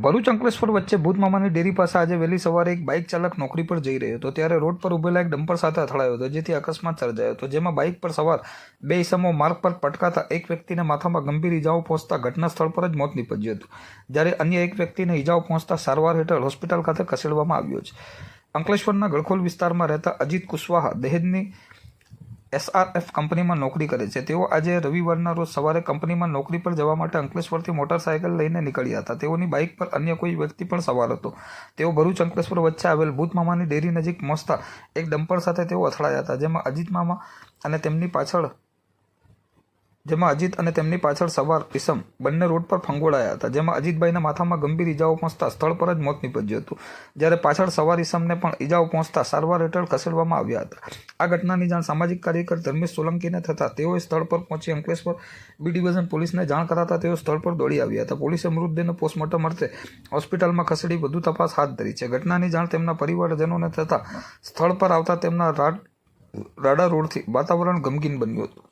ભરૂચ અંકલેશ્વર વચ્ચે ભૂતમામાની ડેરી પાસે આજે વહેલી સવારે એક બાઇક ચાલક નોકરી પર જઈ રહ્યો હતો. ત્યારે રોડ પર ઉભેલા એક ડમ્પર સાથે અથડાયો હતો, જેથી અકસ્માત સર્જાયો હતો. જેમાં બાઇક પર સવાર બે ઇસમો માર્ગ પર પટકાતા એક વ્યક્તિને માથામાં ગંભીર ઇજાઓ પહોંચતા ઘટના સ્થળ પર જ મોત નીપજ્યું હતું. જ્યારે અન્ય એક વ્યક્તિને ઇજાઓ પહોંચતા સારવાર હેઠળ હોસ્પિટલ ખાતે ખસેડવામાં આવ્યો છે. અંકલેશ્વરના ગળખોલ વિસ્તારમાં રહેતા અજીત કુશવાહા દહેજની એસઆરએફ કંપનીમાં નોકરી કરે છે. તેઓ આજે રવિવારના રોજ સવારે કંપનીમાં નોકરી પર જવા માટે અંકલેશ્વરથી મોટરસાયકલ લઈને નીકળ્યા હતા. તેઓની બાઇક પર અન્ય કોઈ વ્યક્તિ પણ સવાર હતો. તેઓ ભરૂચ અંકલેશ્વર વચ્ચે આવેલ ભૂતમામાની ડેરી નજીક પહોંચતા એક ડમ્પર સાથે તેઓ અથડાયા હતા, જેમાં અજીત મામા અને તેમની પાછળ જેમાં અજીત અને તેમની પાછળ સવાર ઇસમ બંને રોડ પર ફંગોળાયા હતા, જેમાં અજીતભાઈના માથામાં ગંભીર ઇજાઓ પહોંચતા સ્થળ પર જ મોત નીપજ્યું હતું. જ્યારે પાછળ સવાર ઇસમને પણ ઇજાઓ પહોંચતા સારવાર હેઠળ ખસેડવામાં આવ્યા હતા. આ ઘટનાની જાણ સામાજિક કાર્યકર ધર્મેશ સોલંકીને થતાં તેઓએ સ્થળ પર પહોંચી અંકલેશ્વર બી ડિવિઝન પોલીસને જાણ કરાતા તેઓ સ્થળ પર દોડી આવ્યા હતા. પોલીસે મૃતદેહને પોસ્ટમોર્ટમ અર્થે હોસ્પિટલમાં ખસેડી વધુ તપાસ હાથ ધરી છે. ઘટનાની જાણ તેમના પરિવારજનોને થતાં સ્થળ પર આવતા તેમના રાડ, રાડા રોડથી વાતાવરણ ગમગીન બન્યું હતું.